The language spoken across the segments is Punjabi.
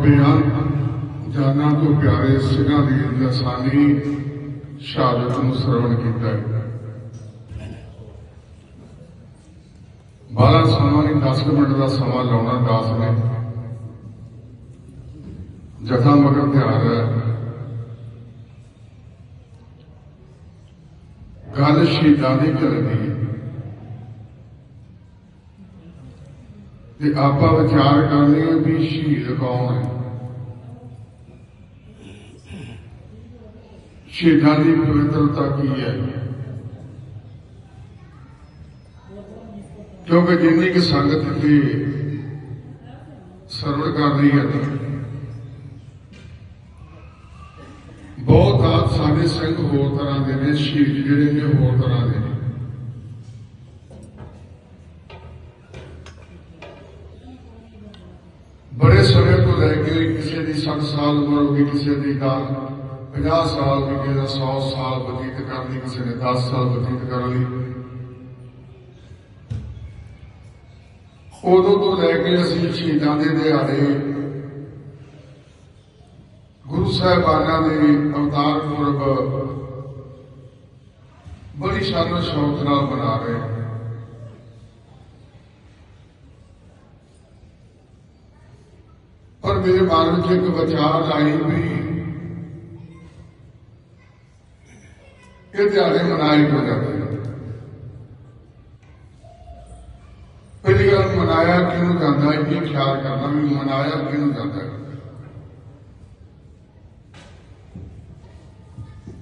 ਬੇਅੰਤ ਜਾਨਾਂ ਤੋਂ ਪਿਆਰੇ ਸਿੰਘਾਂ ਦੀ ਲਸਾਨੀ ਸ਼ਹਾਦਤ ਨੂੰ ਸਰਵਣ ਕੀਤਾ ਹੈ। ਬਾਰਾਂ ਸਮਾਂ ਨਹੀਂ 10 ਕੁ ਮਿੰਟ ਦਾ ਸਮਾਂ ਲਾਉਣਾ ਦਾਸ ਨੇ। ਜਥਾ ਮਗਰ ਤਿਆਰ ਹੈ। ਗੱਲ ਸ਼ਹੀਦਾਂ ਦੀ ਕਰਦੀ ਹੈ ਤੇ ਆਪਾਂ ਵਿਚਾਰ ਕਰਨੀ ਹੈ ਵੀ ਸ਼ਹੀਦ ਕੌਣ ਹੈ। ਸ਼ਹੀਦਾਂ ਦੀ ਪਵਿੱਤਰਤਾ ਕੀ ਹੈ? ਕਿਉਂਕਿ ਜਿੰਨੀ ਕਿ ਸੰਗਤ ਇੱਥੇ ਸਰਵਣ ਕਰ ਰਹੀ ਹੈ ਨਾ, ਬਹੁਤ ਆ ਸਾਡੇ ਸਿੰਘ ਹੋਰ ਤਰ੍ਹਾਂ ਦੇ ਨੇ ਸ਼ਹੀਦ ਜਿਹੜੇ ਨੇ ਹੋਰ ਤਰ੍ਹਾਂ ਦੇ। ਸਾਲ ਉਮਰ ਹੋ ਗਈ ਕਿਸੇ ਦੀ ਦਾ 50 ਸਾਲ ਦੀ ਕਿਸੇ ਦਾ 100 ਸਾਲ ਬਤੀਤ ਕਰਨ ਲਈ, ਕਿਸੇ ਨੇ 10 ਸਾਲ ਬਤੀਤ ਕਰ ਲਈ। ਉਦੋਂ ਤੋਂ ਲੈ ਕੇ ਅਸੀਂ ਸ਼ਹੀਦਾਂ ਦੇ ਦਿਹਾੜੇ, ਗੁਰੂ ਸਾਹਿਬਾਨਾਂ ਦੇ ਅਵਤਾਰ ਪੁਰਬ ਬੜੀ ਸ਼ਾਨ ਸ਼ੌਕ ਨਾਲ ਮਨਾ ਰਹੇ ਹਾਂ ਪਰ ਮੇਰੇ ਮਨ ਵਿੱਚ ਇੱਕ ਵਿਚਾਰ ਆਈ ਵੀ ਇਹ ਦਿਹਾੜੇ ਮਨਾਏ ਕਿਉਂ ਜਾਂਦੇ ਪਹਿਲੀ ਗੱਲ ਮਨਾਇਆ ਕਿਉਂ ਜਾਂਦਾ? ਇਹ ਖਿਆਲ ਕਰਨਾ ਵੀ ਮਨਾਇਆ ਕਿਉਂ ਜਾਂਦਾ?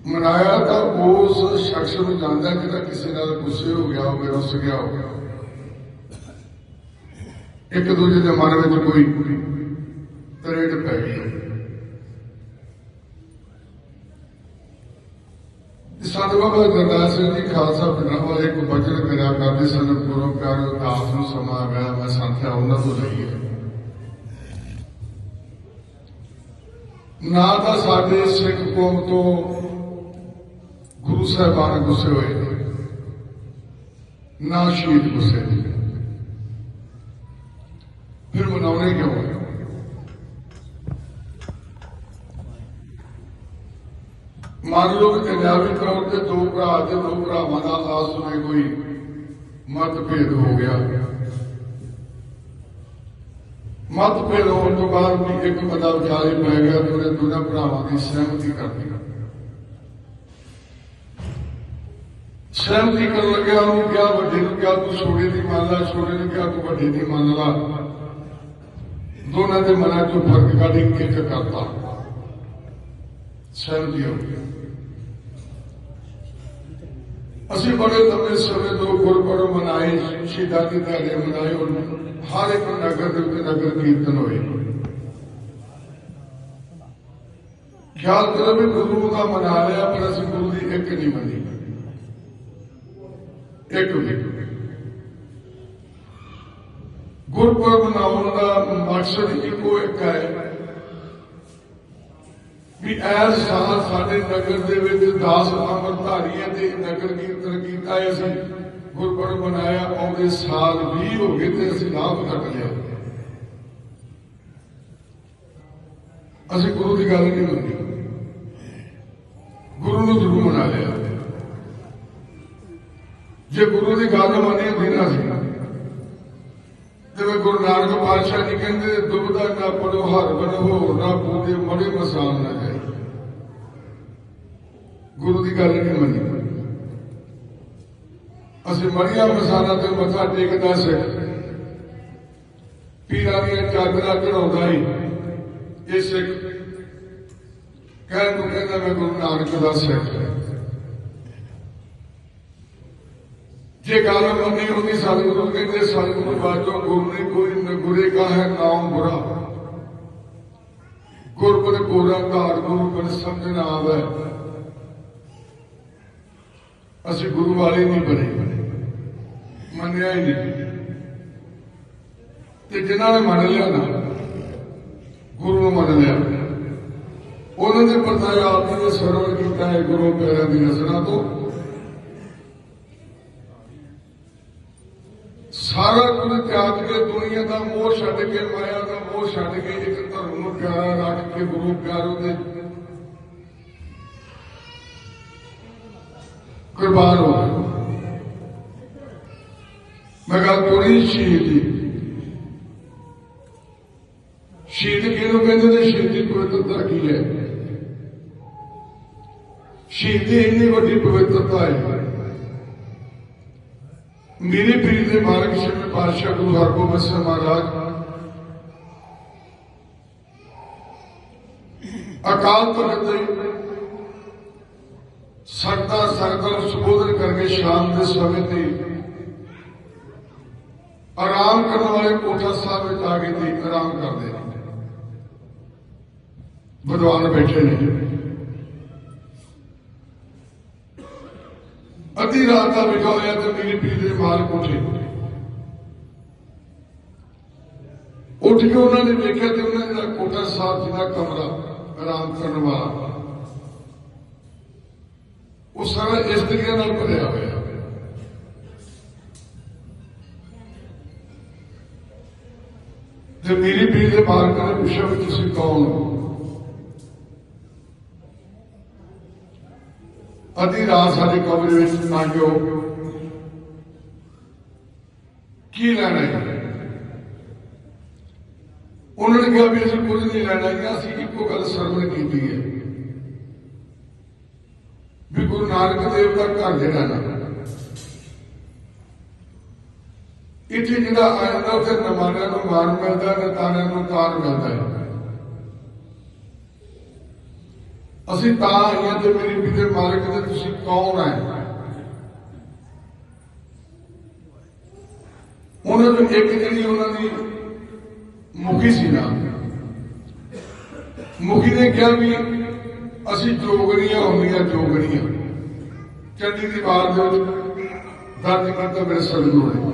ਮਨਾਇਆ ਤਾਂ ਉਸ ਸ਼ਖਸ ਨੂੰ ਜਾਂਦਾ ਜਿਹੜਾ ਕਿਸੇ ਨਾਲ ਗੁੱਸੇ ਹੋ ਗਿਆ ਹੋਵੇ, ਰੁੱਸ ਗਿਆ ਹੋਵੇ। ਇੱਕ ਦੂਜੇ ਦੇ ਮਨ ਵਿੱਚ ਕੋਈ ਤਰੇੜ ਪੈ ਗਈ ਸਾਡੇ ਬਾਬਾ ਗੁਰਦਾਸ ਸਿੰਘ ਜੀ ਖਾਲਸਾ ਪਿੰਡਾਂ ਵਾਲੇ ਕੋ ਬਚਨ ਕਰਿਆ ਕਰਦੇ ਸਨ ਗੁਰੂ ਪਿਆਰੇ ਦਾਸ ਨੂੰ ਸਮਾਂ ਆ ਗਿਆ ਮੈਂ ਸੰਥਿਆ ਉਹਨਾਂ ਤੋਂ ਲਈ ਹੈ ਨਾ ਤਾਂ ਸਾਡੇ ਸਿੱਖ ਕੌਮ ਤੋਂ ਗੁਰੂ ਸਾਹਿਬਾਨ ਗੁੱਸੇ ਹੋਏ ਨੇ, ਨਾ ਸ਼ਹੀਦ ਗੁੱਸੇ ਨੇ। ਫਿਰ ਮਨਾਉਣੇ ਕਿਉਂ ਮੰਨ ਲਓ ਕਿ ਪੰਜਾਬੀ ਤੌਰ ਤੇ ਦੋ ਭਰਾ ਤੇ ਦੋ ਭਰਾਵਾਂ ਦਾ ਆਸ ਵਿੱਚ ਕੋਈ। ਮਤਭੇਦ ਹੋ ਗਿਆ। ਮਤਭੇਦ ਹੋਣ ਤੋਂ ਬਾਅਦ ਵੀ ਇੱਕ ਬੰਦਾ ਵਿਚਾਲੇ ਪੈ ਗਿਆ ਤੇ ਉਹਨੇ ਦੋਨਾਂ ਭਰਾਵਾਂ ਦੀ ਸਹਿਮਤੀ ਕਰ ਦਿੱਤੀ ਸਹਿਮਤੀ ਕਰਨ ਲੱਗਿਆ, ਉਹਨੂੰ ਕਿਹਾ ਵੱਡੇ ਨੂੰ ਕਿਹਾ, ਤੂੰ ਛੋਟੇ ਦੀ ਮੰਨ ਲੈ, ਛੋਟੇ ਨੂੰ ਕਿਹਾ, ਤੂੰ ਵੱਡੇ ਦੀ ਮੰਨ ਲੈ। ਦੋਨਾਂ ਦੇ ਮਨਾਂ ਚੋਂ ਫ਼ਰਕ ਕੱਢ ਕੇ ਇੱਕ ਕਰਤਾ। ਸਹਿਮਤੀ ਹੋ ਗਈ। ਅਸੀਂ ਬੜੇ ਲੰਬੇ ਸਮੇਂ ਤੋਂ ਗੁਰਪੁਰਬ ਮਨਾਏ ਸ਼ਹੀਦਾਂ ਦੇ ਦਿਹਾੜੇ ਮਨਾਏ ਹਰ ਇੱਕ ਨਗਰ ਦੇ ਉੱਤੇ ਨਗਰ ਕੀਰਤਨ ਹੋਏ। ਖਿਆਲ ਕਰੋ ਵੀ ਗੁਰੂ ਦਾ ਮਨਾ ਲਿਆ ਪਰ ਅਸੀਂ ਗੁਰੂ ਦੀ ਇੱਕ ਨਹੀਂ ਮੰਨੀ। ਇੱਕ ਗੁਰਪੁਰਬ ਮਨਾਉਣ ਦਾ ਮਕਸਦ ਇੱਕੋ ਇੱਕ ਹੈ ਵੀ ਐਸ ਸਾਲ ਸਾਡੇ ਨਗਰ ਦੇ ਵਿੱਚ 10 ਅੰਮ੍ਰਿਤਧਾਰੀਆਂ ਤੇ ਨਗਰ ਕੀਰਤਨ ਕੀਤਾ ਹੈ ਅਸੀਂ। ਗੁਰਪੁਰਬ ਮਨਾਇਆ, ਆਉਂਦੇ ਸਾਲ 20 ਹੋ ਗਏ ਤੇ ਅਸੀਂ ਲਾਭ ਕੱਟ ਲਿਆ। ਅਸੀਂ ਗੁਰੂ ਦੀ ਗੱਲ ਨਹੀਂ ਮੰਨੀ ਗੁਰੂ ਨੂੰ ਜ਼ਰੂਰ ਮਨਾ ਲਿਆ। ਜੇ ਗੁਰੂ ਦੀ ਗੱਲ ਮੰਨੀ ਹੁੰਦੀ ਨਾ ਸੀ। ਜਿਵੇਂ ਗੁਰੂ ਨਾਨਕ ਪਾਤਸ਼ਾਹ ਜੀ ਕਹਿੰਦੇ ਦੁਬਦਾ ਨਾ ਪੜੋ, ਹਰ ਬਨੋ ਨਾ ਪੂਜੇ, ਮੜੇ ਮਸਾਲ ਨਾ ਜਾਏ। ਗੁਰੂ ਦੀ ਗੱਲ ਨਹੀਂ ਮੰਨੀ। ਅਸੀਂ ਮੜੀਆਂ ਮਸਾਲਾ ਤੇ ਮੱਥਾ ਟੇਕਦਾ ਸਿੱਖ ਪੀਰਾਂ ਦੀਆਂ ਚਾਦਰਾਂ ਚੜਾਉਂਦਾ ਹੀ ਇਹ ਸਿੱਖ ਕਹਿਣ ਨੂੰ ਕਹਿੰਦਾ, ਮੈਂ ਗੁਰੂ ਨਾਨਕ ਦਾ ਸਿੱਖ ਜੇ ਗੱਲ ਮੰਨੀ ਹੁੰਦੀ ਸਤਿਗੁਰੂ ਕਹਿੰਦੇ, ਸਤਿਗੁਰੂ ਬਾਜੋ, ਗੁਰੂ ਨੇ ਕੋਈ ਨ ਕਾ ਹੈ ਨਾਮ ਬੁਰਾ। ਗੁਰਪੁਰ ਗੋਰਾ ਘਾੜ ਗੁਰੂ ਪਰ ਸਮਝਣਾ ਆਵੇ। ਅਸੀਂ ਗੁਰੂ ਵਾਲੇ ਨਹੀਂ ਬਣੇ। ਮੰਨਿਆ ਹੀ ਨਹੀਂ। ਤੇ ਜਿਨ੍ਹਾਂ ਨੇ ਮੰਨ ਲਿਆ ਨਾ, ਗੁਰੂ ਨੂੰ ਮੰਨ ਲਿਆ। ਉਹਨਾਂ ਦੇ ਪਰਤਾਇਆ ਆਪ ਨੇ ਸਰਵਣ ਕੀਤਾ ਹੈ ਗੁਰੂ ਪਿਆਰਿਆਂ ਦੀ ਨਜ਼ਰਾਂ ਤੋਂ। ਸਾਰਾ ਕੁਝ ਕੁਝ ਤਿਆਗ ਕੇ ਦੁਨੀਆ ਦਾ ਮੋਹ ਛੱਡ ਕੇ, ਮਾਇਆ ਦਾ ਮੋਹ ਛੱਡ ਕੇ, ਇੱਕ ਧਰਮ ਨੂੰ ਪਿਆਰਾ ਰੱਖ ਕੇ, ਗੁਰੂ ਪਿਆਰੋ ਦੇ ਕੁਰਬਾਨ ਹੋ ਗਏ ਮੈਂ ਗੱਲ ਤੋੜੀ ਸ਼ਹੀਦ ਦੀ ਸ਼ਹੀਦ ਕਿਹਨੂੰ ਕਹਿੰਦੇ ਨੇ ਸ਼ਹੀਦ ਦੀ ਪਵਿੱਤਰਤਾ ਕੀ ਹੈ ਸ਼ਹੀਦ ਦੀ ਇੰਨੀ ਵੱਡੀ ਪਵਿੱਤਰਤਾ ਹੈ ਮੇਰੇ ਪੀਰ ਦੇ ਮਾਲਕ ਸ਼੍ਰੀ ਪਾਤਸ਼ਾਹ ਗੁਰੂ ਹਰਗੋਬਿੰਦ ਸਿੰਘ ਮਹਾਰਾਜ ਅਕਾਲ ਤਖਤ ਦੇ ਸਰਦਾ ਸਰਦਾ ਨੂੰ ਸੰਬੋਧਨ ਕਰਕੇ ਸ਼ਾਮ ਦੇ ਸਮੇਂ ਤੇ ਆਰਾਮ ਕਰਨ ਵਾਲੇ ਕੋਠਾ ਸਾਹਿਬ ਵਿੱਚ ਆ ਕੇ ਤੇ ਆਰਾਮ ਕਰਦੇ ਨੇ ਵਿਦਵਾਨ ਬੈਠੇ ਨੇ ਅੱਧੀ ਰਾਤ ਦਾ ਵਿਖਾ ਹੋਇਆ ਤੇ ਮੇਰੇ ਪੀਰ ਦੇ ਮਾਲਕ ਉੱਠੇ ਉੱਠ ਕੇ ਉਹਨਾਂ ਨੇ ਵੇਖਿਆ ਤੇ ਉਹਨਾਂ ਦਾ ਕੋਠਾ ਸਾਹਿਬ ਜੀ ਦਾ ਕਮਰਾ ਆਰਾਮ ਕਰਨ ਵਾਲਾ। ਉਹ ਸਾਰਾ ਇਸਤਰੀਆਂ ਨਾਲ ਭਰਿਆ ਹੋਇਆ। ਤੇ ਮੇਰੀ ਪੀਰ ਦੇ ਮਾਲਕ ਨੇ ਪੁੱਛਿਆ ਵੀ ਤੁਸੀਂ ਕੌਣ ਹੋ? ਅੱਧੀ ਰਾਤ ਸਾਡੇ ਕਮਰੇ ਵਿੱਚ ਆਇਓ ਕੀ ਲੈਣਾ ਹੈ? ਉਹਨਾਂ ਨੇ ਕਿਹਾ ਵੀ ਅਸੀਂ ਕੁਝ ਨਹੀਂ ਲੈਣਾ ਹੈ ਅਸੀਂ ਇੱਕੋ ਗੱਲ ਸਰਵਣ ਕੀਤੀ ਹੈ। ਵੀ ਗੁਰੂ ਨਾਨਕ ਦੇਵ ਦਾ ਘਰ ਜਿਹੜਾ ਨਾ, ਇੱਥੇ ਜਿਹੜਾ ਆਇਆ ਉੱਥੇ ਨਮਾਨਿਆਂ ਨੂੰ ਮਾਨ ਮਿਲਦਾ ਹੈ ਤਾਰਿਆਂ ਨੂੰ ਤਾਰ ਮਿਲਦਾ ਹੈ। ਅਸੀਂ ਤਾਂ ਆਈਆਂ ਤੇ ਮੇਰੀ ਪਿਤੇ ਮਾਲਕ ਤੇ ਤੁਸੀਂ ਕੌਣ ਆਏ? ਉਹਨਾਂ ਨੂੰ ਇੱਕ ਜਿਹੜੀ ਉਹਨਾਂ ਦੀ ਮੁਖੀ ਸੀ ਨਾ, ਮੁਖੀ ਨੇ ਕਿਹਾ ਵੀ ਅਸੀਂ ਜੋਗਣੀਆਂ ਹੁੰਦੀਆਂ ਜੋਗਣੀਆਂ ਚੰਡੀ ਦੀ ਬਾਤ ਦੇ ਵਿੱਚ ਦਰਜ ਕੀਤਾ ਮੇਰੇ ਸਤਿਗੁਰੂ ਨੇ।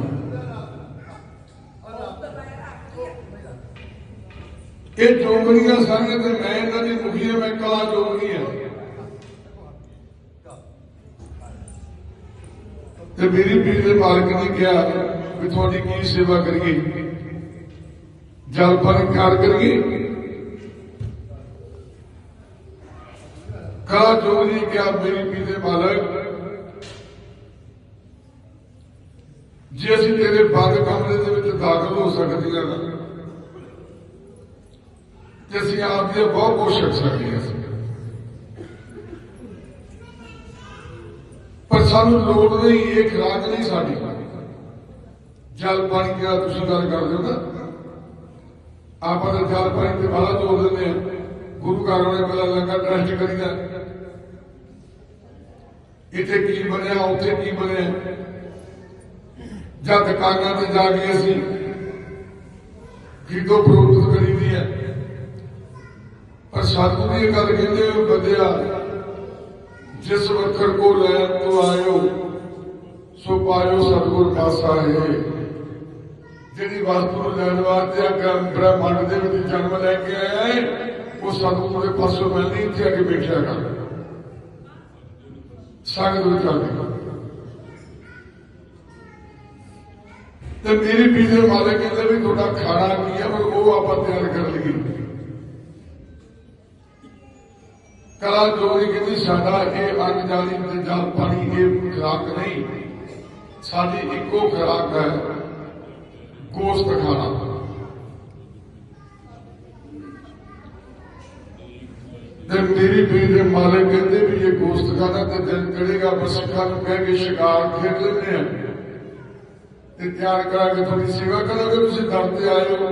ਇਹ ਜੋਗਣੀਆਂ ਸਾਰੀਆਂ ਤੇ ਮੈਂ ਇਹਨਾਂ ਦੀ ਮੁਖੀ ਹਾਂ, ਮੈਂ ਕਲਾ ਜੋਗਣੀ ਹਾਂ। ਤੇ ਮੇਰੀ ਪੀਰ ਦੇ ਮਾਲਕ ਨੇ ਕਿਹਾ ਵੀ ਤੁਹਾਡੀ ਕੀ ਸੇਵਾ ਕਰੀਏ? ਜਲ ਪਾਣੀ ਕਾਰ ਕਰੀਏ? ਕਲਾ ਜੋਗਣੀ ਕਿਹਾ ਮੇਰੀ ਪੀਰ ਦੇ ਮਾਲਕ ਜੇ ਅਸੀਂ ਤੇਰੇ ਬੰਦ ਕਮਰੇ ਦੇ ਵਿੱਚ ਦਾਖਲ ਹੋ ਸਕਦੀਆਂ ਨਾ ਤੇ ਅਸੀਂ ਆਪ ਦੀ ਬਹੁਤ ਕੁਝ ਛੱਡ ਸਕਦੇ ਹਾਂ ਪਰ ਸਾਨੂੰ ਲੋੜ ਨਹੀਂ ਇਹ ਖਰਾਕ ਨਹੀਂ ਸਾਡੀ ਜਲ ਪਾਣੀ ਕਿਹਾ ਤੁਸੀਂ ਗੱਲ ਕਰਦੇ ਹੋ ਨਾ ਆਪਾਂ ਤਾਂ ਜਲ ਪਾਣੀ ਤੇ ਬਾਲਾ ਜੋੜ ਦਿੰਦੇ ਆ ਗੁਰੂ ਘਰਾਂ ਨੇ ਪਹਿਲਾਂ ਲੰਗਰ ਟਰਸਟ ਕਰੀਦਾ ਇੱਥੇ ਕੀ ਬਣਿਆ, ਉੱਥੇ ਕੀ ਬਣਿਆ? ਜਾਂ ਦੁਕਾਨਾਂ ਤੇ ਜਾ ਕੇ ਅਸੀਂ ਖਰੀਦੋ ਫਰੋਖਤ ਕਰੀਦੀ ਹੈ। ਪਰ ਸਾਧੂ ਦੀ ਗੱਲ ਕਹਿੰਦੇ ਹੋ ਬੰਦਿਆ, ਜਿਸ ਵਖਰ ਕੋ ਲੈਣ ਤੋਂ ਆਇਓ, ਸੋ ਪਾਇਓ ਸਤਿਗੁਰ ਪਾਸਾ ਹੈ ਜਿਹੜੀ ਵਸਤੂ ਲੈਣ ਵਾਸਤੇ ਆ ਬ੍ਰਹਮੰਡ ਦੇ ਵਿੱਚ ਜਨਮ ਲੈ ਕੇ ਆਇਆ ਹੈ ਉਹ ਸਤਿਗੁਰ ਦੇ ਪਾਸੋਂ ਮਿਲਣੀ ਇੱਥੇ ਆ ਕੇ ਬੈਠਿਆ ਕਰ ਸੰਗਤ ਵਿੱਚ ਚੱਲਦੀ। ਤੇ ਮੇਰੀ ਪੀਜ਼ੇ ਮਾਲਕ ਕਹਿੰਦੇ ਵੀ ਤੁਹਾਡਾ ਖਾਣਾ ਕੀ ਹੈ ਪਰ ਉਹ ਆਪਾਂ ਤਿਆਰ ਕਰ ਲਈਏ। ਕਲਾ ਜੋਗੀ ਕਹਿੰਦੀ, ਸਾਡਾ ਇਹ ਅੰਨ ਜਾਲੀ ਤੇ ਜਲ ਪਾਣੀ, ਇਹ ਖੁਰਾਕ ਨਹੀਂ। ਸਾਡੀ ਇੱਕੋ ਖੁਰਾਕ ਹੈ, ਗੋਸ਼ਤ ਖਾਣਾ ਤੇ ਮੇਰੀ ਪੀਰ ਦੇ ਮਾਲਕ ਕਹਿੰਦੇ ਵੀ ਇਹ ਗੋਸ਼ਤ ਖਾਣਾ ਤੇ ਦਿਨ ਚੜੇਗਾ ਬਸ ਨੂੰ ਕਹਿ ਕੇ ਸ਼ਿਕਾਰ ਖੇਡ ਲੈਂਦੇ ਆ ਤੇ ਤਿਆਰ ਕਰਾ ਕੇ ਤੁਹਾਡੀ ਸੇਵਾ ਕਰਾਂਗੇ, ਤੁਸੀਂ ਦਰ ਤੇ ਆਏ ਹੋ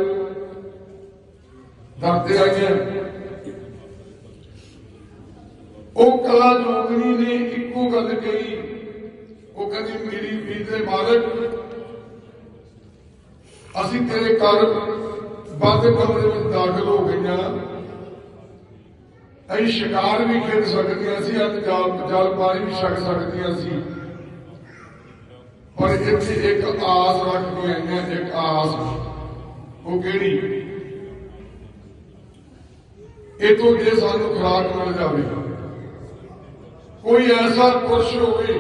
ਦਰ ਤੇ ਆਏ ਉਹ ਕਲਾ ਜੋਗਣੀ ਨੇ ਇੱਕੋ ਗੱਲ ਕਹੀ। ਉਹ ਕਹਿੰਦੀ, ਮੇਰੀ ਵੀਰ ਦੇ ਮਾਲਕ, ਅਸੀਂ ਤੇਰੇ ਘਰ ਬੰਦ ਕਮਰੇ ਵਿੱਚ ਦਾਖਲ ਹੋ ਗਈਆਂ। ਅਸੀਂ ਸ਼ਿਕਾਰ ਵੀ ਖੇਡ ਸਕਦੀਆਂ ਸੀ ਅਤੇ ਜਲ ਜਲ ਪਾਣੀ ਵੀ ਛਕ ਸਕਦੀਆਂ ਸੀ। ਪਰ ਇੱਥੇ ਇੱਕ ਆਸ ਰੱਖ ਕੇ ਆਈਆਂ ਇੱਕ ਆਸ। ਉਹ ਕਿਹੜੀ? ਇਹ ਤੋਂ ਜੇ ਸਾਨੂੰ ਖੁਰਾਕ ਮਿਲ ਜਾਵੇ। ਕੋਈ ਐਸਾ ਪੁਰਸ਼ ਹੋਵੇ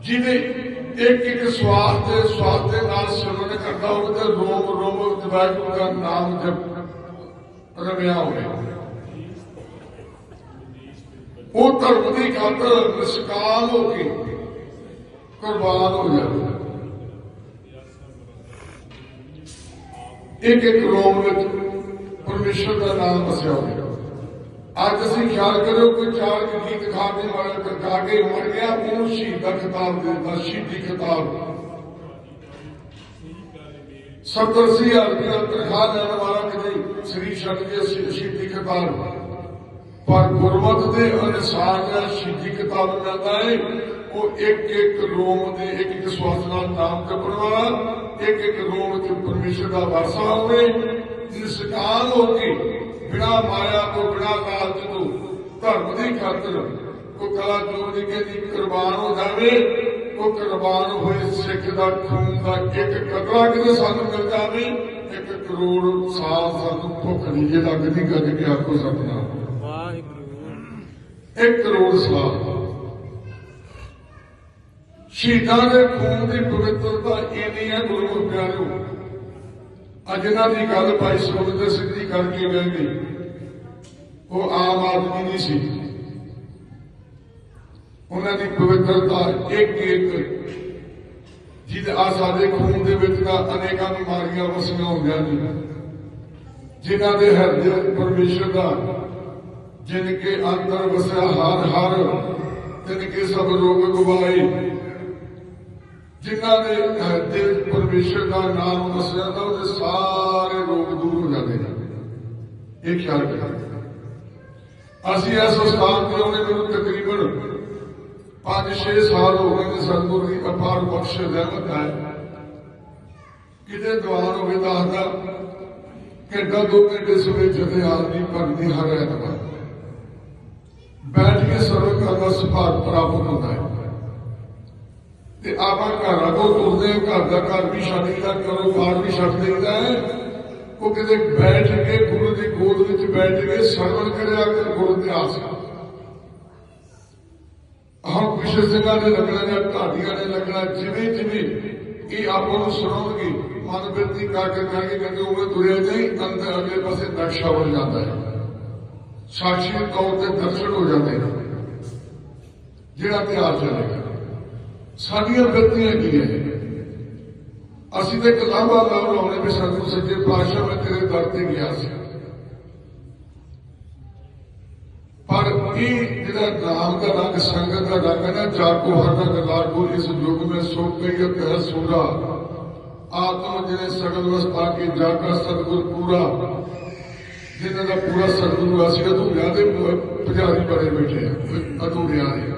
ਜਿਹਦੇ ਇੱਕ ਇੱਕ ਸਵਾਸ ਦੇ ਸਵਾਸ ਦੇ ਨਾਲ ਸਿਮਰਨ ਕਰਦਾ ਹੋਵੇ ਤੇ ਰੋਮ ਰੋਮ ਵਿੱਚ ਵਾਹਿਗੁਰੂ ਦਾ ਨਾਮ ਜਪ اگر رمیاں ہو گیا وہ دھرم خاطر شکال ہو کے قربان ہو جائے ایک ایک روم پرمیشر کا نام بسیا ہو گیا اج اسی خیال کرو کوئی چار گیت گا کے والے گا کے مر گیا وہ شہید کا خطاب دیتا شہیدی خطاب 70000 ਰੁਪਏ ਤਨਖਾਹ ਲੈਣ ਵਾਲਾ ਕਿਤੇ ਸ੍ਰੀ ਛੱਡ ਕੇ ਸ਼ਹੀਦੀ ਕਿਤਾਬ ਪਰ ਗੁਰਮਤ ਦੇ ਅਨਸਾਰ ਜਿਹੜਾ ਸ਼ਹੀਦੀ ਕਿਤਾਬ ਮਿਲਦਾ ਹੈ ਉਹ ਇੱਕ ਇੱਕ ਰੋਮ ਦੇ ਇੱਕ ਇੱਕ ਸਵਾਸ ਨਾਲ ਨਾਮ ਜਪਣ ਵਾਲਾ, ਇੱਕ ਇੱਕ ਰੋਮ ਤੇ ਪਰਮੇਸ਼ਰ ਦਾ ਵਾਸਾ ਹੋਵੇ, ਜਿਸ ਕਾਲ ਹੋ ਕੇ ਬਿਨਾ ਮਾਇਆ ਤੋਂ, ਬਿਨਾ ਕਾਲ ਤੋਂ ਧਰਮ ਦੀ ਖਾਤਰ ਕੋ ਕਲਾ ਜੋਗ ਦੀ ਕਹਿੰਦੀ ਕੁਰਬਾਨ ਹੋ ਜਾਵੇ ਉਹ ਕੁਰਬਾਨ ਹੋਏ ਸਿੱਖ ਦਾ ਖੂਨ ਦਾ ਇੱਕ ਕਤਰਾ ਕਿਤੇ ਸਾਨੂੰ ਮਿਲ ਜਾਵੇ ਇੱਕ ਕਰੋੜ ਸਾਲ ਸਾਨੂੰ ਭੁੱਖ ਨਹੀਂ ਜੇ ਲੱਗਦੀ ਗੱਜ ਕੇ ਆਖੋ ਸਪਨਾ ਵਾਹਿਗੁਰੂ। ਕਰੋੜ ਸਾਲ। ਸ਼ਹੀਦਾਂ ਦੇ ਖੂਨ ਦੀ ਪਵਿੱਤਰਤਾ ਇੰਨੀ ਹੈ ਗੁਰੂ ਪਿਆਰਿਓ। ਅੱਜ ਇਹਨਾਂ ਦੀ ਗੱਲ ਭਾਈ ਸੁਖਦੇਵ ਸਿੰਘ ਜੀ ਕਰਕੇ ਗਏ ਉਹ ਆਮ ਆਦਮੀ ਨਹੀਂ ਸੀ। ਉਹਨਾਂ ਦੀ ਪਵਿੱਤਰਤਾ ਇੱਕ ਇੱਕ ਜਿਹਦੇ ਆ ਸਾਡੇ ਖੂਨ ਦੇ ਵਿੱਚ ਤਾਂ ਅਨੇਕਾਂ ਬਿਮਾਰੀਆਂ ਵਸੀਆਂ ਹੁੰਦੀਆਂ ਨੇ। ਜਿਨ੍ਹਾਂ ਦੇ ਹਿਰਦੇ ਪਰਮੇਸ਼ਰ ਦਾ ਜਿਨ ਕੇ ਅੰਦਰ ਵਸਿਆ ਹਰ ਹਰ, ਤਿਨ ਕੇ ਸਭ ਰੋਗ ਗਵਾਏ। ਜਿਨ੍ਹਾਂ ਦੇ ਹਿਰਦੇ ਵਿੱਚ ਪਰਮੇਸ਼ਰ ਦਾ ਨਾਮ ਵਸਿਆ ਤਾਂ ਉਹਦੇ ਸਾਰੇ ਰੋਗ ਦੂਰ ਹੋ ਜਾਂਦੇ ਨੇ। ਇਹ ਖਿਆਲ ਰੱਖਣਾ ਅਸੀਂ ਇਸ ਉਸਤਾਦ ਦੇ ਉਹਨੇ ਮੈਨੂੰ ਤਕਰੀਬਨ 5-6 ਸਾਲ ਹੋ ਗਏ ਨੇ ਸਤਿਗੁਰੂ ਦੀ ਅਪਾਰ ਬਖਸ਼ ਰਹਿਮਤ ਹੈ ਕਿਤੇ ਦੁਆਰ ਹੋਵੇ ਦੱਸਦਾ ਘੰਟਾ ਦੋ ਘੰਟੇ ਸਵੇਰ ਜਦੇ ਆਦਮੀ ਭਗਤੀ ਹਰ ਐਤਵਾਰ ਬੈਠ ਕੇ ਸਰਵ ਕਰਦਾ ਸੁਭਾਗ ਪ੍ਰਾਪਤ ਹੁੰਦਾ ਹੈ ਤੇ ਆਪਾਂ ਘਰਾਂ ਤੋਂ ਤੁਰਦੇ ਹਾਂ, ਘਰ ਦਾ ਘਰ ਵੀ ਛੱਡ ਦਿੰਦਾ ਕਾਰੋਬਾਰ ਵੀ ਛੱਡ ਦਿੰਦਾ ਹੈ ਉਹ ਕਿਤੇ ਬੈਠ ਕੇ ਗੁਰੂ ਦੀ ਗੋਦ ਵਿੱਚ ਬੈਠ ਕੇ ਸਰਵਣ ਕਰਿਆ ਕਰ ਗੁਰੂ ਦੇ ਆਸ ਸਿੰਘਾਂ ਨੇ ਲੱਗਣਾ ਜਾਂ ਢਾਡੀਆਂ ਨੇ ਲੱਗਣਾ, ਜਿਵੇਂ ਜਿਵੇਂ ਇਹ ਆਪਾਂ ਨੂੰ ਸੁਣਾਉਣਗੇ, ਮਨ ਬਿਰਤੀ ਕਰਕੇ ਜਾਣਗੇ ਕਹਿੰਦੇ ਉਵੇਂ ਤੁਰਿਆ ਜਾਈ ਅੰਦਰ ਅਗਲੇ ਪਾਸੇ ਨਕਸ਼ਾ ਬਣ ਜਾਂਦਾ ਹੈ। ਸਾਖੀ ਤੌਰ ਤੇ ਦਰਸ਼ਨ ਹੋ ਜਾਂਦੇ ਨੇ ਜਿਹੜਾ ਇਤਿਹਾਸ ਚੱਲੇਗਾ। ਸਾਡੀਆਂ ਬਿਰਤੀਆਂ ਕੀ ਹੈ ਅਸੀਂ ਤੇ ਕਲਾਵਾ ਲਾ ਲਾਉਣੇ ਵੀ ਸਾਨੂੰ ਸੱਚੇ ਪਾਤਸ਼ਾਹ ਮੈਂ ਤੇਰੇ ਦਰ ਤੇ ਗਿਆ ਸੀ। ਪਰ ਇਹ ਜਿਹੜਾ ਨਾਮ ਦਾ ਰੰਗ ਸੰਗਤ ਦਾ ਰੰਗ ਹੈ ਨਾ, ਜਾਗੋ ਹਰ ਰੰਗ ਲਾਗੋ ਇਸ ਯੁੱਗ में ਸੋ ਕਈ ਕਹਿ ਸੂਰਾ ਆਤਮ ਜਿਹਨੇ ਸਗਲ ਵਸਤਾ ਕੇ ਜਾਗਾ ਸਤਿਗੁਰ ਪੂਰਾ, ਜਿਨ੍ਹਾਂ ਦਾ ਪੂਰਾ ਸਤਿਗੁਰੂ ਅਸੀਂ ਅਧੂਰਿਆਂ ਦੇ ਪੁਜਾਰੀ ਬਣੇ ਬੈਠੇ ਆ, ਅਧੂਰਿਆਂ ਦੇ।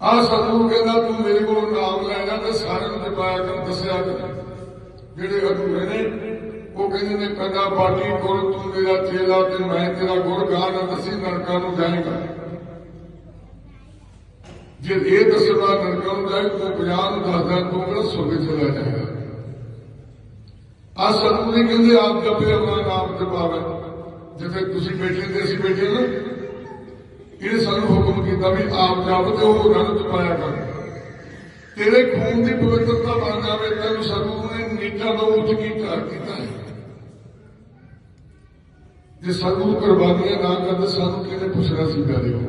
ਆ ਸਤਿਗੁਰੂ ਕਹਿੰਦਾ, ਤੂੰ ਮੇਰੇ ਕੋਲ ਨਾਮ ਲੈਣਾ ਤੇ ਸਾਰਿਆਂ ਨੂੰ ਜਪਾਇਆ ਕਰ, ਦੱਸਿਆ ਕਰ, ਜਿਹੜੇ ਅਧੂਰੇ ਨੇ ਉਹ ਕਹਿੰਦੇ ਨੇ ਕੰਡਾ ਬਾਟੀ ਕੋਲ ਤੂੰ ਮੇਰਾ ਚੇਲਾ ਤੇ ਮੈਂ ਤੇਰਾ ਗੁਰ ਗਾਨ ਦਸੀ, ਨਰਕਾਂ ਨੂੰ ਜਾਏਗਾ। ਜੇ ਇਹ ਦੱਸਣਾ ਨਰਕਾਂ ਨੂੰ ਜਾਏ, ਤੂੰ ਪੰਜਾਹ ਨੂੰ ਦੱਸਦਾ ਤੂੰ ਕਿਹੜਾ ਸੁਰਗ ਚਲਾ ਜਾਏਗਾ। ਆ ਸਤਿਗੁਰੂ ਜੀ ਕਹਿੰਦੇ ਆਪ ਜਪੇ, ਆਪਣਾ ਨਾਮ ਜਪਾਵੇ। ਜਿੱਥੇ ਤੁਸੀਂ ਬੈਠੇ ਤੇ ਅਸੀਂ ਬੈਠੇ ਨਾ ਇਹਨੇ ਸਾਨੂੰ ਹੁਕਮ ਕੀਤਾ ਵੀ ਆਪ ਜਪ ਤੇ ਉਹ ਰੰਗ ਜਪਾਇਆ ਕਰ। ਤੇਰੇ ਖੂਨ ਦੀ ਪਵਿੱਤਰਤਾ ਬਣ ਜਾਵੇ, ਤੈਨੂੰ ਸਤਿਗੁਰੂ ਨੇ ਨੀਚਾ ਤੋਂ ਉੱਚ ਕੀਤਾ ਕੀਤਾ ਹੈ? ਜੇ ਸਤਿਗੁਰੂ ਕੁਰਬਾਨੀਆਂ ਨਾ ਕਰਦੇ ਸਾਨੂੰ ਕਿਹਨੇ ਪੁੱਛਣਾ ਸੀ ਪਿਆਰੇ ਹੋ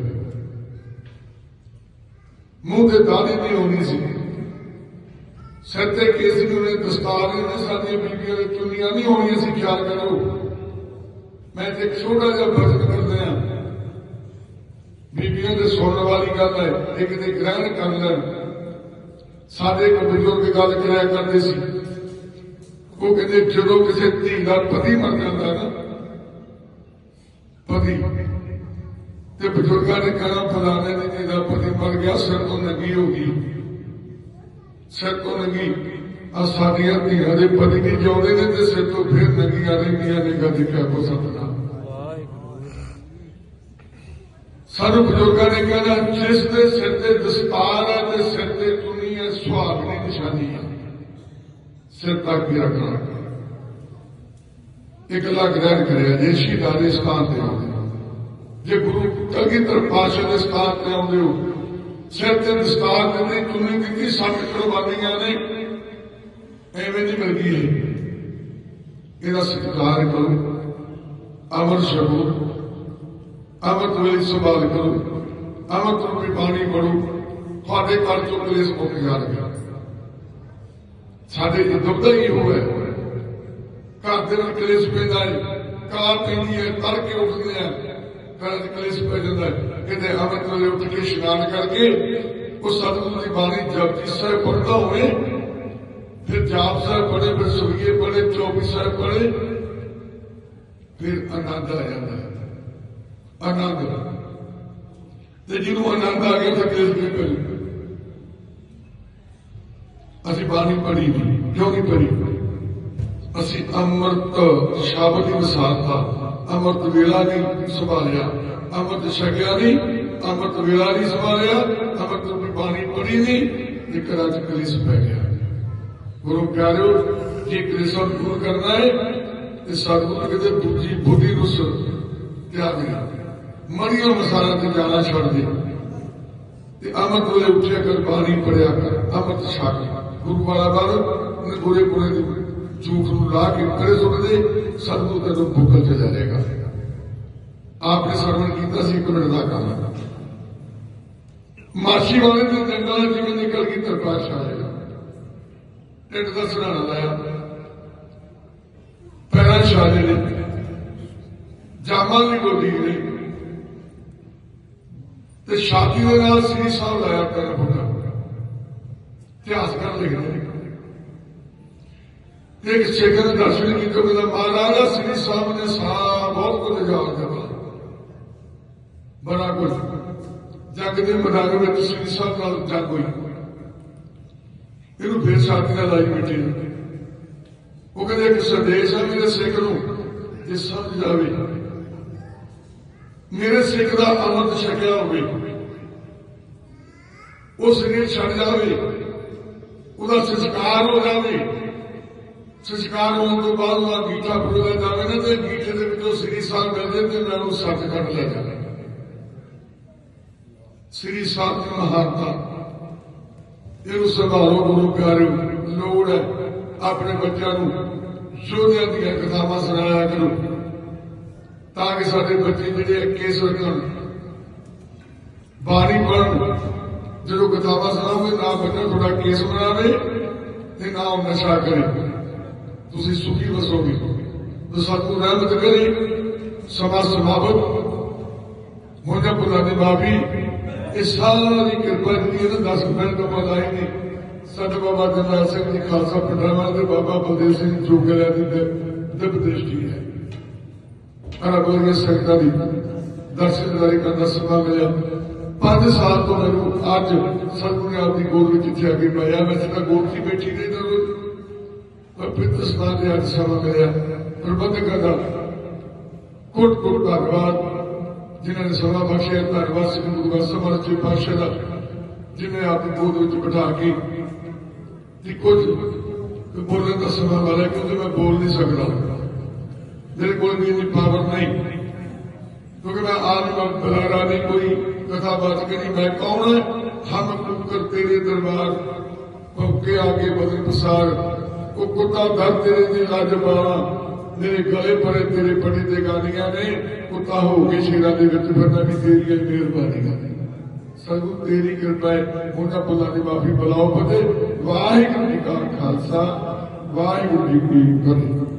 ਮੂੰਹ ਤੇ ਦਾੜੀ ਨਹੀਂ ਹੋਣੀ ਸੀ। ਸਿਰ ਤੇ ਕੇਸ ਵੀ ਉਹਨੇ ਦਸਤਾਰ ਵੀ ਉਹਨੇ ਸਾਡੀਆਂ ਬੀਬੀਆਂ ਦੇ ਚੁੰਨੀਆਂ ਨਹੀਂ ਹੋਣੀਆਂ ਸੀ, ਖਿਆਲ ਕਰੋ। ਮੈਂ ਤੇ ਇੱਕ ਛੋਟਾ ਜਿਹਾ ਬਚਨ ਕਰਦੇ ਆ ਬੀਬੀਆਂ ਦੇ ਸੁਣਨ ਵਾਲੀ ਗੱਲ ਹੈ, ਇੱਕ ਤੇ ਗ੍ਰਹਿਣ ਕਰ ਲੈਣ। ਸਾਡੇ ਇੱਕ ਬਜ਼ੁਰਗ ਗੱਲ ਕਰਿਆ ਕਰਦੇ ਸੀ। ਉਹ ਕਹਿੰਦੇ, ਜਦੋਂ ਕਿਸੇ ਧੀ ਦਾ ਪਤੀ ਮਰ ਜਾਂਦਾ ਨਾ ਪਤੀ ਤੇ ਬਜ਼ੁਰਗਾਂ ਨੇ ਕਹਿਣਾ ਫਲਾਣੇ ਦੀ ਧੀ ਦਾ ਪਤੀ ਮਰ ਗਿਆ ਸਿਰ ਤੋਂ ਨੰਗੀ ਹੋ ਗਈ ਸਿਰ ਤੋਂ ਨੰਗੀ ਆ ਸਾਡੀਆਂ ਧੀਆਂ ਦੇ ਪਤੀ ਨਹੀਂ ਜਿਉਂਦੇ ਨੇ ਤੇ ਸਿਰ ਤੋਂ ਫਿਰ ਨੰਗੀਆਂ ਰਹਿੰਦੀਆਂ ਨੇ ਗੱਜ ਕੇ ਕੋ ਸਤਨਾ ਵਾਹਿਗੁਰੂ ਸਾਨੂੰ ਬਜ਼ੁਰਗਾਂ ਨੇ ਕਹਿਣਾ ਜਿਸ ਦੇ ਸਿਰ ਤੇ ਦਸਤਾਰ ਹੈ ਤੇ ਸਿਰ ਤੇ ਚੁੰਨੀ ਹੈ ਸੁਹਾਗ ਦੀ ਨਿਸ਼ਾਨੀ ਹੈ ਇਕੱਲਾ ਗ੍ਰਹਿਣ ਕਰਿਆ, ਜੇ ਸ਼ਹੀਦਾਂ ਦੇ ਸਥਾਨ ਤੇ ਆਉਂਦੇ ਜੇ ਗੁਰੂ ਕਲਗੀਧਰ ਪਾਸ਼ਾ ਦੇ ਸਥਾਨ ਤੇ ਆਉਂਦੇ ਹੋ, ਸਿਰ ਤੇ ਦਸਤਾਰ ਦਿੱਤੀ ਚੁੰਨੀ ਦਿੱਤੀ ਸੱਤ ਕੁਰਬਾਨੀਆਂ ਨੇ? ਐਵੇਂ ਨਹੀਂ ਮਿਲ ਗਈ ਇਹਦਾ ਸਤਿਕਾਰ ਕਰੋ, ਅਮਰ ਛਕੋ, ਅਮਰਤ ਵੇਲੇ ਸੰਭਾਲ ਕਰੋ, ਅਮਰਤ ਰੂਪੀ ਪਾਣੀ ਪੜੋ ਤੁਹਾਡੇ ਘਰ ਚੋਂ ਕਲੇਸ਼ ਮੁੱਕ ਜਾਣਗੇ ਸਾਡੇ ਤੇ ਦੁਬਦਾ ਹੀ ਹੋਵੇ ਘਰ ਦੇ ਨਾਲ ਕਲੇਸ਼ ਪੈਂਦਾ ਹੈ। ਕਾਰ ਪੈਂਦੀ ਹੈ ਤੜਕੇ ਉੱਠਦੇ ਆ ਘਰ ਦੇ ਕਲੇਸ਼ ਪੈ ਜਾਂਦਾ ਹੈ। ਕਿਤੇ ਅਮਰਤ ਵੇਲੇ ਉੱਠ ਕੇ ਇਸ਼ਨਾਨ ਕਰਕੇ ਉਹ ਸਤਿਗੁਰੂ ਦੀ ਬਾਣੀ ਜਪਜੀ ਸਾਹਿਬ ਪੜ੍ਹਦਾ ਹੋਵੇ, ਫਿਰ ਜਾਪ ਸਾਹਿਬ ਪੜ੍ਹੇ, ਫਿਰ ਸੁਖੀਏ ਪੜ੍ਹੇ, ਚੌਪੀ ਸਾਹਿਬ ਪੜ੍ਹੇ, ਫਿਰ ਆਨੰਦ ਆ ਜਾਂਦਾ ਹੈ। ਆਨੰਦ। ਤੇ ਜਿਹਨੂੰ ਆਨੰਦ ਆ ਗਿਆ ਤਾਂ ਕੇਸ ਨਹੀਂ ਕਰੀ ਅਸੀਂ ਬਾਣੀ ਪੜ੍ਹੀ ਨਹੀਂ, ਕਿਉਂ ਨਹੀਂ ਪੜ੍ਹੀ? ਅਸੀਂ ਅੰਮ੍ਰਿਤ ਸ਼ਬਦ ਦੀ ਵਿਸਾਰਤਾ ਅੰਮ੍ਰਿਤ ਵੇਲਾ ਨਹੀਂ ਸੰਭਾਲਿਆ। ਅੰਮ੍ਰਿਤ ਛਕਿਆ ਨਹੀਂ, ਅੰਮ੍ਰਿਤ ਵੇਲਾ ਨਹੀਂ ਸੰਭਾਲਿਆ, ਅੰਮ੍ਰਿਤ ਦੀ ਬਾਣੀ ਪੜ੍ਹੀ ਨਹੀਂ, ਇੱਕ ਰਾਜ ਕਲੇਸ਼ ਪੈ ਗਿਆ। ਗੁਰੂ ਪਿਆਰਿਓ, ਜੇ ਕਲੇਸ਼ਾਂ ਨੂੰ ਦੂਰ ਕਰਨਾ ਹੈ, ਤੇ ਸਤਿਗੁਰੂ ਕਿਤੇ ਦੂਜੀ ਬੁੱਧੀ ਨੂੰ ਸ- ਤਿਆਗ ਨਹੀਂ ਮੜੀਆਂ ਮਸਾਲਾ ਤੇ ਜਾਣਾ ਛੱਡ ਦੇ। ਤੇ ਅਮਰ ਵੇਲੇ ਉੱਠਿਆ ਕਰ, ਬਾਣੀ ਪੜਿਆ ਕਰ ਅਮਰ ਛਕ। ਗੁਰੂ ਵਾਲਾ ਬਲ ਉਹਨੇ ਗੋਰੇ ਗੋਰੇ ਦੀ ਝੂਠ ਨੂੰ ਲਾ ਕੇ ਕਰੇ ਸੁੱਟ ਦੇ ਸਤਿਗੁਰੂ ਤੈਨੂੰ ਭੁੱਖਲ ਚ ਲੈ ਜਾਏਗਾ ਆਪਨੇ ਸਰਵਣ ਕੀਤਾ ਸੀ ਇੱਕ ਮਿੰਟ ਦਾ ਕੰਮ ਹੈ ਮਾਛੀ ਵਾਲੇ ਦੇ ਜੰਗਲਾਂ ਚ ਜਿਵੇਂ ਨਿਕਲ ਗਈ ਤਰਪਾਸ਼ ਆ ਜਾਏਗਾ ਢਿੱਡ ਦਾ ਸਰਾਣਾ ਲਾਇਆ ਪੈਰਾਂ ਛਾਲੇ ਨੇ ਜਾਮਾਂ ਦੀ ਗੋਡੀ ਨੇ ਤੇ ਛਾਤੀ ਦੇ ਨਾਲ ਸ੍ਰੀ ਸਾਹਿਬ ਲਾਇਆ ਪੈਰ ਫੁੱਟਾ ਇਤਿਹਾਸ ਕਰ ਲਿਖਦੇ ਨੇ ਤੇ ਇੱਕ ਸਿੱਖ ਨੇ ਦਰਸ਼ਨ ਕੀਤੇ ਮੇਰਾ ਮਹਾਰਾਜਾ ਸ੍ਰੀ ਸਾਹਿਬ ਨੇ ਸਾਹ ਬਹੁਤ ਕੁਝ ਜਾਣ ਦਿੱਤਾ। ਬੜਾ ਕੁਝ। ਜੱਗ ਦੇ ਮੈਦਾਨ ਵਿੱਚ ਸ੍ਰੀ ਸਾਹਿਬ ਨਾਲ ਜੰਗ ਹੋਈ। ਇਹਨੂੰ ਫਿਰ ਛਾਤੀ ਨਾਲ ਲਾਈ ਬੈਠੇ। ਉਹ ਕਹਿੰਦੇ, ਇੱਕ ਸੰਦੇਸ਼ ਹੈ ਮੇਰੇ ਸਿੱਖ ਨੂੰ, ਜੇ ਸਮਝ ਜਾਵੇ। ਮੇਰੇ ਸਿੱਖ ਦਾ ਅੰਮ੍ਰਿਤ ਛਕਿਆ ਹੋਵੇ। ਉਹ ਸਰੀਰ ਛੱਡ ਜਾਵੇ। ਉਹਦਾ ਸੰਸਕਾਰ ਹੋ ਜਾਵੇ। ਸੰਸਕਾਰ ਹੋਣ ਤੋਂ ਬਾਅਦ ਉਹ ਗੀਠਾ ਫੁੱਲਦਾ ਜਾਵੇ ਨਾ ਤੇ ਗੀਠੇ ਦੇ ਵਿੱਚੋਂ ਸ੍ਰੀ ਸਾਹਿਬ ਮਿਲਦੇ ਤੇ ਮੈਂ ਉਹ ਸੱਚ ਕੱਢ ਲੈ ਜਾਵੇ ਸ੍ਰੀ ਸਾਹਿਬ ਦੀ ਮਹਾਨਤਾ। ਇਹਨੂੰ ਸੰਭਾਲੋ ਗੁਰੂ ਪਿਆਰਿਓ, ਲੋੜ ਹੈ ਆਪਣੇ ਬੱਚਿਆਂ ਨੂੰ ਯੋਧਿਆਂ ਦੀਆਂ ਕਥਾਵਾਂ ਸੁਣਾਇਆ ਕਰੋ। ਤਾਂ ਕਿ ਸਾਡੇ ਬੱਚੇ ਜਿਹੜੇ ਕੇਸ ਰੱਖਣ ਬਾਰੀ ਪੜ੍ਹਨ ਜਦੋਂ ਕਥਾਵਾਂ ਸੁਣਾਓਗੇ, ਨਾ ਬੱਚਾ ਤੁਹਾਡਾ ਕੇਸ ਬਣਾਵੇ ਤੇ ਨਾ ਉਹ ਨਸ਼ਾ ਕਰੇ। ਤੁਸੀਂ ਸੁਖੀ ਵਸੋਗੇ। ਤਾਂ ਸਤਿਗੁਰੂ ਰਹਿਮਤ ਕਰੇ। ਸਮਾਂ ਸਮਾਪਤ। ਮੋਜਾ ਪੁੱਲਾ ਦੀ ਬਾਬੀ ਇਹ ਸਾਰੀ ਕਿਰਪਾ ਦੀ ਇਹਨੂੰ 10 ਮਿੰਟ ਤੋਂ ਬਾਅਦ ਆਈ ਨੇ ਸਾਡੇ ਬਾਬਾ ਜਰਨੈਲ ਸਿੰਘ ਜੀ, ਖਾਲਸਾ ਪਟਾਵਾ ਤੇ ਬਾਬਾ ਬਲਦੇਵ ਸਿੰਘ ਜੋਗਿਆ ਦੀ ਦਿਵ ਦ੍ਰਿਸ਼ਟੀ ਹੈ। ਅਰਾ ਬੋਲੀਏ ਸੰਗਤਾਂ ਦੀ। ਦਰਸ਼ਨਦਾਰੀ ਕਰਨ ਦਾ ਸਮਾਂ ਮਿਲਿਆ। ਪੰਜ ਸਾਲ ਤੋਂ ਮੈਨੂੰ ਅੱਜ ਸਤਿਗੁਰੂ ਨੇ ਆਪਣੀ ਗੋਦ ਵਿੱਚ ਇੱਥੇ ਆ ਕੇ ਪਾਇਆ। ਵੈਸੇ ਤਾਂ ਗੋਦ 'ਚ ਹੀ ਬੈਠੀ ਰਹੀ ਤਾਂ ਪਰ ਪਿੱਤ ਸਮਾਂ ਦੇ ਅੱਜ ਸਮਾਂ ਦਾ ਕੋਟ ਕੋਟ ਧੰਨਵਾਦ, ਜਿਨ੍ਹਾਂ ਨੇ ਸਮਾਂ ਬਖਸ਼ਿਆ, ਧੰਨਵਾਦ ਸਿੰਘ ਗੁਰੂ ਸਮਰਥ ਜੀ ਪਾਤਸ਼ਾਹ ਦਾ ਜਿਨੇ ਆਪਣੀ ਗੋਦ ਵਿੱਚ ਬਿਠਾ ਕੇ ਕਿ ਕੁਝ ਬੋਲਣ ਦਾ ਸਮਾਂ ਵਾਲਾ ਕਿਉਂਕਿ ਮੈਂ ਬੋਲ ਨਹੀਂ ਸਕਦਾ। ਮੇਰੇ ਕੋਲ ਵੀ ਇੰਨੀ ਪਾਵਰ ਨਹੀਂ। ਕਿਉਂਕਿ ਮੈਂ ਆਦਮ ਬਲਾਰਾ ਨਹੀਂ, ਕੋਈ ਕਥਾ ਬਾਤ ਕਰੀ ਮੈਂ ਕੌਣ ਹਮ ਕੁਕਰ ਤੇਰੇ ਦਰਬਾਰ, ਭੁੱਕੇ ਆਗੇ ਬਦਲ ਪਸਾਰ। ਉਹ ਕੁੱਤਾ ਦਰ ਤੇਰੇ ਦੀ ਲਾਜਬਾਣਾ ਮੇਰੇ ਗਲੇ ਪਰੇ ਤੇਰੇ ਪੜੀ ਤੇ ਗਾਲੀਆਂ ਨੇ। ਕੁੱਤਾ ਹੋ ਕੇ ਸ਼ੇਰਾਂ ਦੇ ਵਿੱਚ ਫਿਰਦਾ ਵੀ ਤੇਰੀ ਹੈ ਮਿਹਰਬਾਨੀ ਸਗੋਂ ਤੇਰੀ ਕਿਰਪਾ ਹੈ। ਉਹਨਾਂ ਬੁੱਲਾਂ ਦੀ ਮਾਫੀ ਬੁਲਾਓ ਫਤਿਹ ਵਾਹਿਗੁਰੂ ਜੀ ਕਾ ਖਾਲਸਾ। ਵਾਹਿਗੁਰੂ ਜੀ ਕੀ ਫਤਿਹ।